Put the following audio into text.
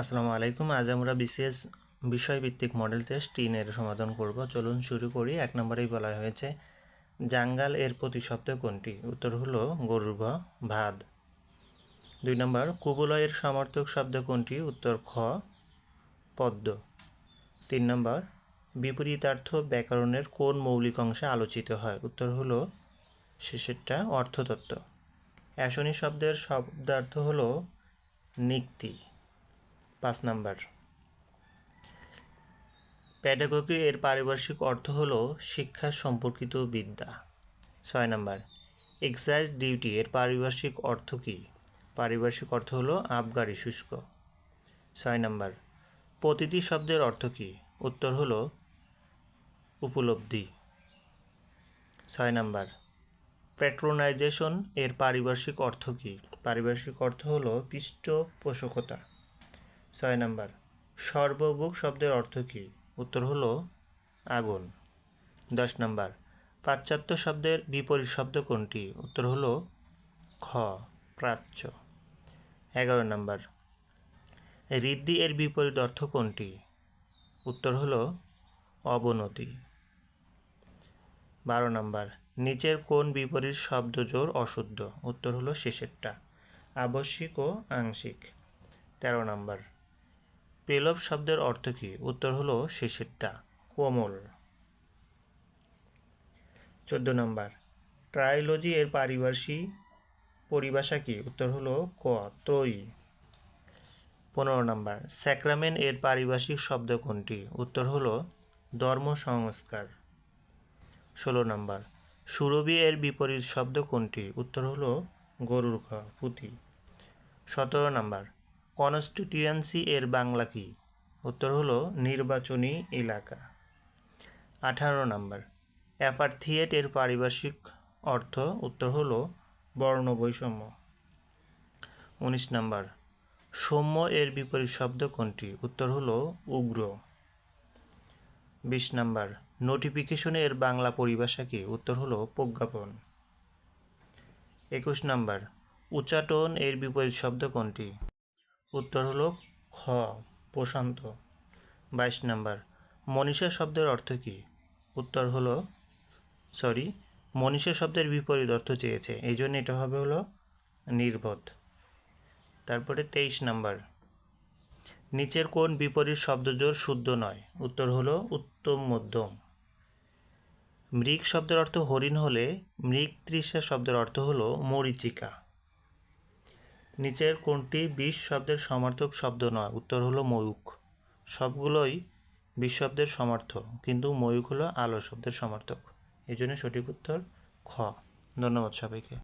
আসসালামু আলাইকুম। আজ আমরা বিসিএস বিষয়ভিত্তিক মডেল টেস্ট তিনের সমাধান করব। চলুন শুরু করি। এক নম্বরেই বলা হয়েছে, জাঙ্গাল এর প্রতিশব্দ কোনটি? উত্তর হলো গরুর ভাদ। দুই নম্বর, কুবলয়ের সমর্থক শব্দ কোনটি? উত্তর খ, পদ্ম। তিন নম্বর, বিপরীতার্থ ব্যাকরণের কোন মৌলিক অংশে আলোচিত হয়? উত্তর হলো শেষেরটা অর্থতত্ত্ব। অ্যাশনি শব্দের শব্দার্থ হলো নিক্তি। পাঁচ নাম্বার। প্যাডাগোগি এর পারিভাষিক অর্থ হল শিক্ষা সম্পর্কিত বিদ্যা। ছয় নাম্বার, এক্সাইজ ডিউটি এর পারিভাষিক অর্থ কী? পারিভাষিক অর্থ হল আবগারি শুষ্ক। ছয় নাম্বার, প্রতিটি শব্দের অর্থ কী? উত্তর হল উপলব্ধি। ছয় নাম্বার প্যাট্রোনাইজেশন এর পারিভাষিক অর্থ কী? পারিভাষিক অর্থ হল পৃষ্ঠপোষকতা। ছয় নাম্বার। সর্বভোগ শব্দের অর্থ কী? উত্তর হলো আগুন। দশ নাম্বার। পাশ্চাত্য শব্দের বিপরীত শব্দ কোনটি? উত্তর হলো খ, প্রাচ্য। এগারো নাম্বার। ঋদ্ধি এর বিপরীত অর্থ কোনটি? উত্তর হলো অবনতি। বারো নাম্বার। নিচের কোন বিপরীত শব্দ জোর অশুদ্ধ? উত্তর হলো শেষেরটা। আবশ্যিক ও আংশিক। তেরো নাম্বার। পেলব শব্দের অর্থ কী? উত্তর হলো শেষেরটা, কোমল। চোদ্দ নম্বর ট্রাইলজি এর পারিভাষিক পরিভাষা কি? উত্তর হলো ক, ত্রয়ী। পনেরো নম্বর, স্যাক্রামেন্ট এর পারিভাষিক শব্দ কোনটি? উত্তর হলো ধর্ম সংস্কার। ষোলো নম্বর, সুরভি এর বিপরীত শব্দ কোনটি? উত্তর হলো গরুর খ পুঁতি। সতেরো নম্বর কনস্টিটিউয়েন্সি এর বাংলা কি? উত্তর হলো নির্বাচনী এলাকা। আঠারো নম্বর। অ্যাপার্থিয়েট এর পারিভাষিক অর্থ উত্তর হলো বর্ণ বৈষম্য। উনিশ নম্বর। সৌম্য এর বিপরীত শব্দ কোনটি? উত্তর হলো উগ্র। বিশ নম্বর। নোটিফিকেশন এর বাংলা পরিভাষা কি? উত্তর হলো প্রজ্ঞাপন। একুশ নম্বর। উচ্চাটন এর বিপরীত শব্দ কোনটি? উত্তর হলো খ, প্রশান্ত। বাইশ নাম্বার, মনীষা শব্দের অর্থ কী? উত্তর হলো সরি মনীষা শব্দের বিপরীত অর্থ চেয়েছে। এই জন্য এটা হবে হলো নির্বোধ। তারপরে তেইশ নাম্বার, নিচের কোন বিপরীত শব্দজোর শুদ্ধ নয়? উত্তর হলো উত্তম মধ্যম। মৃগ শব্দের অর্থ হরিণ হলে মৃগ তৃষা শব্দের অর্থ হলো মরিচিকা। নিচের কোনটি বিষ শব্দের সমার্থক শব্দ নয়? উত্তর হলো ময়ূখ। সবগুলোই বিষ শব্দের সমার্থক, কিন্তু ময়ূখ হলো আলো শব্দের সমার্থক। এই জন্য সঠিক উত্তর খ। ধন্যবাদ সবাইকে।